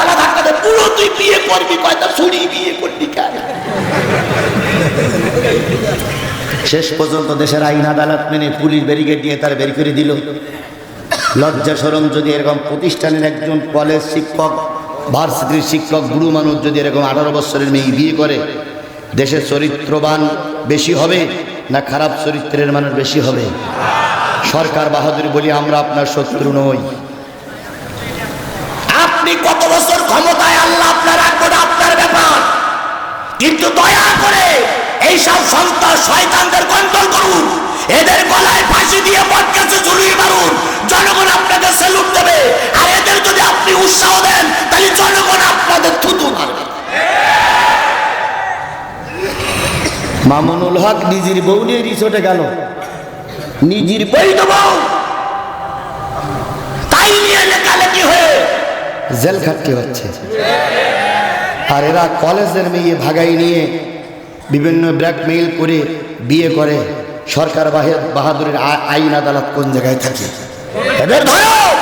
গলা ধাক্কা দেয় পুরো তুই বিয়ে করবি, কয়টা ছুরি বিয়ে কেন? শেষ পর্যন্ত দেশের আইন আদালত মেনে পুলিশ ব্যারিকেড দিয়ে তার বের করে দিল। লজ্জা সরম যদি এরকম প্রতিষ্ঠানের একজন কলেজ শিক্ষক, ভার্সিটির শিক্ষক, গুরু মানুষ যদি এরকম আঠারো বছরের মেয়ে বিয়ে করে দেশের চরিত্রবান বেশি হবে না খারাপ চরিত্রের মানুষ বেশি হবে? সরকার বাহাদুর বলি আমরা আপনার শত্রু নই। আপনি কত বছর ক্ষমতায় আল্লাহ আপনার রাখবেন আপনার ব্যাপার। কিন্তু দয়া করে এই সব সন্তান শয়তানদের কন্ট্রোল করুন। এদের গলায় ফাঁসি দিয়ে বটকাছে ঝুলিয়ে মারুন। জনগণ আপনাকে স্যালুট দেবে। আর এদের যদি আপনি উৎসাহ দেন তাহলে জনগণ আপনাদের থুতু মারবে। মামুনুল হক নিজের বউ নিয়ে রিসোর্টে গেল। নিজের বউ বই দেবো। তাই নিয়ে লেখালেখি হয়ে জেল খাটতে হচ্ছে। আর এরা কলেজের মেয়ে ভাগাই নিয়ে বিভিন্ন ব্ল্যাকমেইল করে বিয়ে করে। সরকার বাহে- বাহাদুরের আইন আদালত কোন জায়গায় থাকে? এদের ধরো!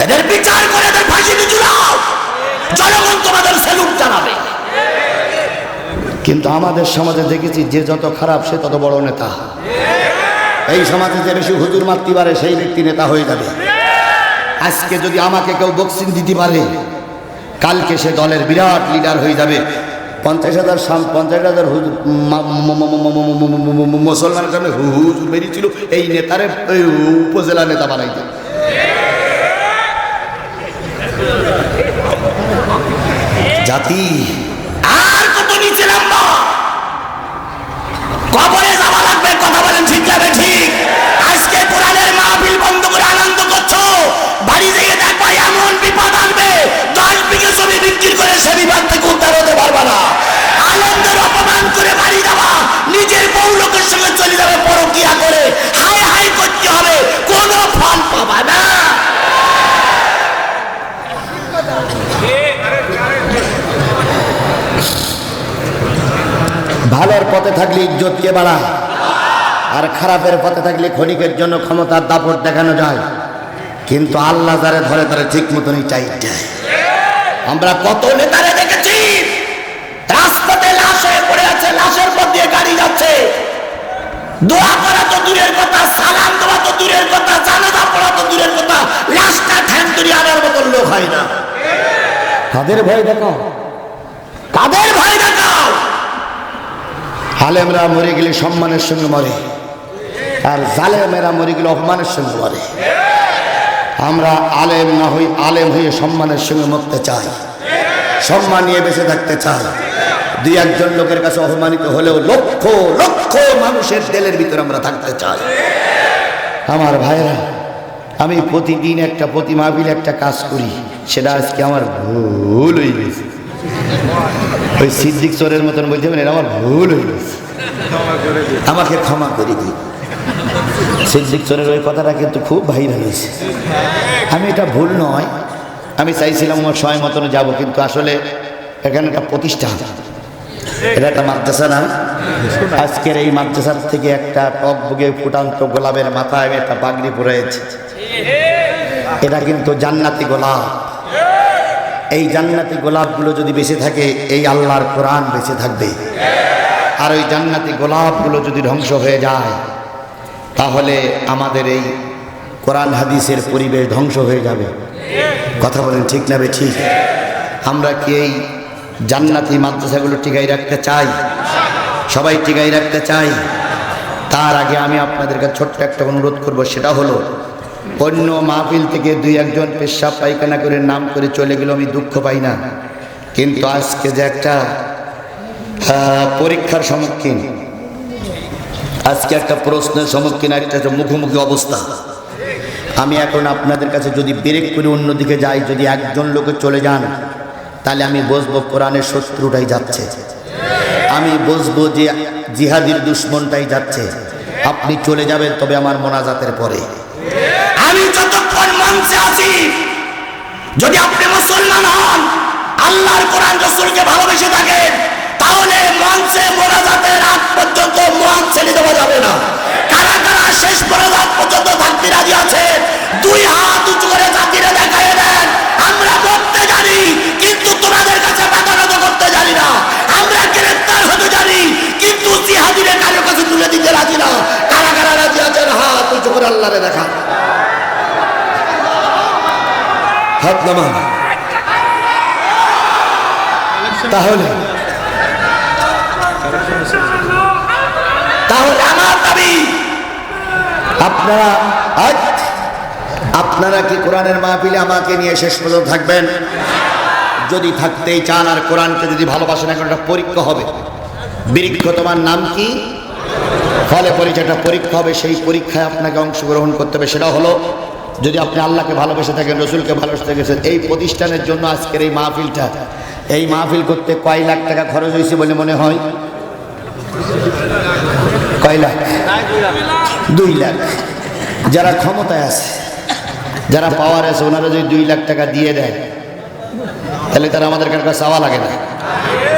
এদের বিচার করে এদের ফাঁসিতে ঝুলাও জনগণ তোমাদের জানাবে। কিন্তু আমাদের সমাজে দেখেছি যে যত খারাপ সে তত বড় নেতা। এই সমাজে যে বেশি হুজুর মারতে পারে সেই ব্যক্তি নেতা হয়ে যাবে। আজকে যদি আমাকে কেউ বক্সিং দিতে পারে কালকে সে দলের বিরাট লিডার হয়ে যাবে পঞ্চাশ হাজার পঞ্চাশ হাজার মুসলমানের সামনে হুজ বেরিয়েছিল এই নেতারে উপজেলা নেতা বানাইতে জাতি পরকিয়া করে হাই হাই করতে হবে, কোনো ফল পাবা না। ভালোর পথে থাকলে ইজ্জতকে বাড়ায়? আর খারাপের পথে থাকলে ক্ষণিকের জন্য ক্ষমতার দাপট দেখানো যায়। কিন্তু আল্লাহ যারে ধরে ধরে ঠিক মতনই চাই আমরা কত নেতারে দেখেছি, রাজপথে লাশ হয়ে পড়ে আছে, লাশের পর দিয়ে গাড়ি যাচ্ছে। দোয়া করা তো দূরের কথা সালাম দেওয়া তো দূরের কথা জানাজা পড়া তো দূরের কথা লাশটা ঠ্যাং তুলি আনার মতো লোক হয় না। তাদের ভয় দেখো কাদের ভয় দেখাও? আলেমরা মরে গেলে সম্মানের সঙ্গে মরে আর জালেমেরা মরে গেলে অপমানের সঙ্গে মরে। আমরা আলেম না হই আলেম হয়ে সম্মানের সঙ্গে মরতে চাই। সম্মান নিয়ে বেঁচে থাকতে চাই। দুই একজন লোকের কাছে অপমানিত হলেও লক্ষ লক্ষ মানুষের দিলের ভিতরে আমরা থাকতে চাই। আমার ভাইরা, আমি প্রতিদিন একটা প্রতি মাহফিলে একটা কাজ করি, সেটা আজকে আমার ভুল হয়ে গেছে। ওই সিদ্দিক চোরের মতন বলতে এটা আমার ভুল হয়ে গেছে। আমাকে ক্ষমা করে দিই সিদ্দিক চোরের ওই কথাটা কিন্তু খুব ভাইরাল হয়েছে। আমি এটা ভুল নয়, আমি চাইছিলাম আমার সময় মতন যাব, কিন্তু আসলে এখানে একটা প্রতিষ্ঠান। এটা একটা মাদ্রাসা না? আজকের এই মাদ্রাসার থেকে একটা টক বুগে ফুটান্ত গোলাপের মাথায় একটা পাগড়ি পরেছি এটা কিন্তু জান্নাতি গোলাপ। এই জান্নাতি গোলাপগুলো যদি বেঁচে থাকে, এই আল্লাহর কোরআন বেঁচে থাকবে। আর ওই জান্নাতি গোলাপগুলো যদি ধ্বংস হয়ে যায়, তাহলে আমাদের এই কোরআন হাদিসের পরিবেশ ধ্বংস হয়ে যাবে। কথা বলেন ঠিক না ঠিক? আমরা কি এই জান্নাতি মাদ্রাসাগুলো টিকাই রাখতে চাই। সবাই টিকাই রাখতে চাই। তার আগে আমি আপনাদের কাছে ছোট্ট একটা অনুরোধ করব, সেটা হলো অন্য মাহফিল থেকে দুই একজন পেশা পায়খানা করে নাম করে চলে গেল আমি দুঃখ পাই না। কিন্তু আজকে যে একটা পরীক্ষার সম্মুখীন, আজকে একটা প্রশ্নের সম্মুখীন, একটা মুখোমুখি অবস্থা। আমি এখন আপনাদের কাছে যদি ব্রেক করে অন্যদিকে যাই, যদি একজন লোকে চলে যান তাহলে আমি বসবো কোরআনের শত্রুটাই যাচ্ছে। আমি বসবো যে জিহাদির দুশ্মনটাই যাচ্ছে। আপনি চলে যাবেন তবে আমার মোনাজাতের পরে। আমি যতক্ষণ মঞ্চে আছি, যদি আপনি মুসলমান হন, আল্লাহর কোরআন রসুলকে ভালোবেসে থাকেন, তাহলে মঞ্চে মোনাজাতের আগ পর্যন্ত মঞ্চ ছেড়ে দেওয়া যাবে না। কারা কারা শেষ মোনাজাত পর্যন্ত থাকতে রাজি আছে দুই হাত হাত নামান। তাহলে তাহলে আমার দাবি। আপনারা আজ আপনারা কি কোরআনের মাহফিলে আমাকে নিয়ে শেষ পর্যন্ত থাকবেন? যদি থাকতেই চান আর কোরআনকে যদি ভালোবাসেন, এখন একটা পরীক্ষা হবে। বৃক্ষ তোমার নাম কি? ফলে পরিচয় একটা পরীক্ষা হবে, সেই পরীক্ষায় আপনাকে অংশগ্রহণ করতে হবে, সেটা হলো যদি আপনি আল্লাহকে ভালোবেসে থাকেন, রসুলকে ভালোবেসে থাকেন, এই প্রতিষ্ঠানের জন্য আজকের এই মাহফিলটা, এই মাহফিল করতে কয় লাখ টাকা খরচ হয়েছে বলে মনে হয়? কয় লাখ? দুই লাখ। যারা ক্ষমতায় আছে, যারা পাওয়ার আছে, ওনারা যদি দুই লাখ টাকা দিয়ে দেয়, তাহলে তারা আমাদের কাছে চাওয়া লাগে না।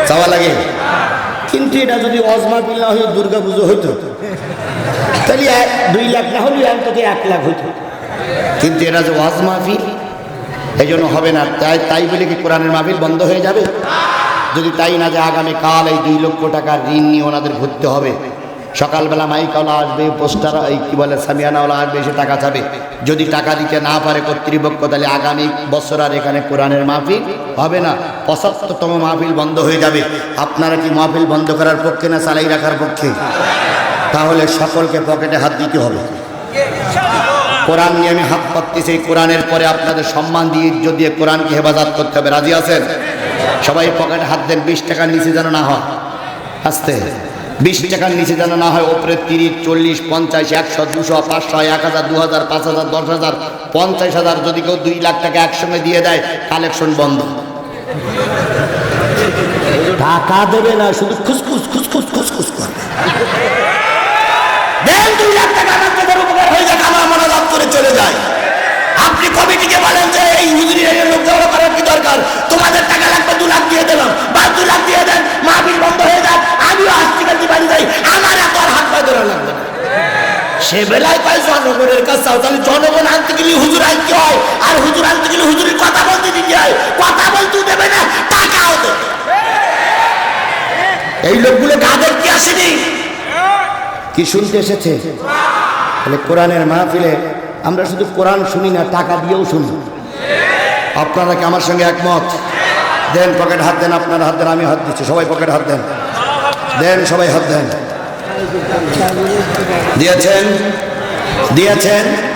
চাওয়া লাগে। কিন্তু এটা যদি অজমা বিল না হয়ে দুর্গা পুজো হইতো, তাহলে দুই লাখ না হলেও অন্তত এক লাখ হইতো। কিন্তু এটা যে ওয়াজ মাহফিল এই জন্য হবে না। তাই তাই বলে কি কোরআনের মাহফিল বন্ধ হয়ে যাবে? যদি তাই না যে আগামীকাল এই দুই লক্ষ টাকার ঋণ নিয়ে ওনাদের ঘুরতে হবে। সকালবেলা মাইকাওয়ালা আসবে, পোস্টার, এই কি বলে, সামিয়ানাওয়ালা আসবে, এসে টাকা চাবে। যদি টাকা দিতে না পারে কর্তৃপক্ষ, তাহলে আগামী বছর আর এখানে কোরআনের মাহফিল হবে না। পঁচাত্তরতম মাহফিল বন্ধ হয়ে যাবে। আপনারা কি মাহফিল বন্ধ করার পক্ষে না, চালাই রাখার পক্ষে? তাহলে সকলকে পকেটে হাত দিতে হবে। কোরআন নিয়ে আমি হাত পাততেছি এই কোরআনের পরে আপনাদের সম্মান দিয়ে, ইজ্জত দিয়ে কোরআনকে হেফাজত করতে হবে। রাজি আছেন? সবাই পকেটে হাত দেন, বিশ টাকার নিচে যেন না হয়। আসতে। বিশ টাকার নিচে যেন না হয়, ওপরে তিরিশ, চল্লিশ, পঞ্চাশ, একশো, দুশো, পাঁচশো, এক হাজার, দু হাজার, পাঁচ হাজার, দশ হাজার, পঞ্চাশ হাজার যদি কেউ দুই লাখ টাকা একসঙ্গে দিয়ে দেয়, কালেকশন বন্ধ। টাকা দেবে না, শুধু খুসখুস খুসখুস খুসখুস করবে। করে চলে যায়। আপনি কমিটিকে বলেন যে এই হুজুরি লোক জড়ো করার কি দরকার? তোমাদের টাকা লাগবে, দু লাখ দিয়ে দিলাম। বা দু লাখ দিয়ে দেন, মাহফিল বন্ধ হয়ে যাক। আমিও হাসপাতাল বাড়ি যাই। আমার এত আর হাত পায়ে ধরা লাগবে সে বেলায় পায় জনগণের কাছে। তাহলে জনগণ আনতে গেলে হুজুর আনতে হয়। আর হুজুর আনতে গেলে হুজুরের কথা বলতে দিতে হয়। কথা বলতেও দেবে না, টাকাও দেবে এই লোকগুলো গা দেখতে আসেনি? কি শুনতে এসেছে? তাহলে কোরআনের মাহফিলে আমরা শুধু কোরআন শুনি না, টাকা দিয়েও শুনি। আপনারা কি আমার সঙ্গে একমত? দেন পকেট হাত দেন, আপনার হাত দেন, আমি হাত দিচ্ছি, সবাই পকেট হাত দেন। দেন, সবাই হাত দেন। দিয়েছেন? দিয়েছেন?